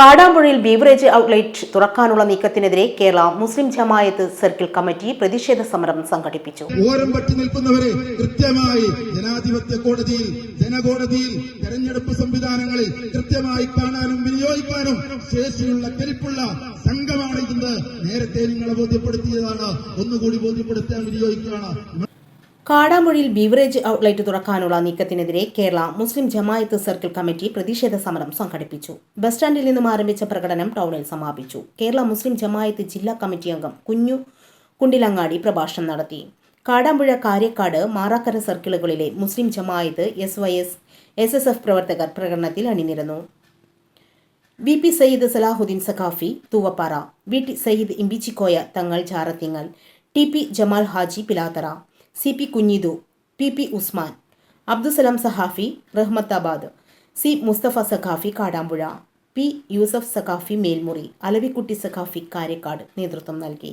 കാടാമ്പുഴയിൽ beverage outlet തുറക്കാനുള്ള നീക്കത്തിനെതിരെ Kerala Muslim Jamaath circle committee പ്രതിഷേധ സമരം സംഘടിപ്പിച്ചു. ഓരം പറ്റി നിൽക്കുന്നവരെ കൃത്യമായി ജനാധിപത്യ കോടതിയിൽ ജനകോടതിയിൽ തെരഞ്ഞെടുപ്പ് സംവിധാനങ്ങളിൽ കൃത്യമായി കാണാനും വിനിയോഗിക്കാനും ശേഷിയുള്ള കരിപ്പുള്ള സംഘമാണ് ഇതെന്ന് നേരത്തെ നിങ്ങളെ ബോധ്യപ്പെടുത്തിയതാണ്. ഒന്നുകൂടി ബോധ്യപ്പെടുത്താൻ വിനിയോഗിക്കുകയാണ്. കാടാമ്പുഴയിൽ ബീവറേജ് ഔട്ട്ലെറ്റ് തുറക്കാനുള്ള നീക്കത്തിനെതിരെ കേരള മുസ്ലിം ജമായത്ത് സർക്കിൾ കമ്മിറ്റി പ്രതിഷേധ സമരം സംഘടിപ്പിച്ചു. ബസ് സ്റ്റാൻഡിൽ നിന്നും ആരംഭിച്ച പ്രകടനം ടൗണിൽ സമാപിച്ചു. കേരള മുസ്ലിം ജമായത്ത് ജില്ലാ കമ്മിറ്റി അംഗം കുഞ്ഞു കുണ്ടിലങ്ങാടി പ്രഭാഷണം നടത്തി. Kadampuzha Karyakkad Marakkara സർക്കിളുകളിലെ Muslim Jamaath S Y S S S F പ്രവർത്തകർ പ്രകടനത്തിൽ അണിനിരന്നു. V P Sayyid Salahuddin Saqafi Thoovappara V T Sayyid Imbichikoya Thangal Charathingal T P Jamal Haji Pilathara C P Kunjidu P P Usman Abdussalam Sahafi Rahmathabad C Musthafa Saqafi Kadampuzha P Yusuf Saqafi Melmuri Alavikutty Saqafi Karekkad നേതൃത്വം നൽകി.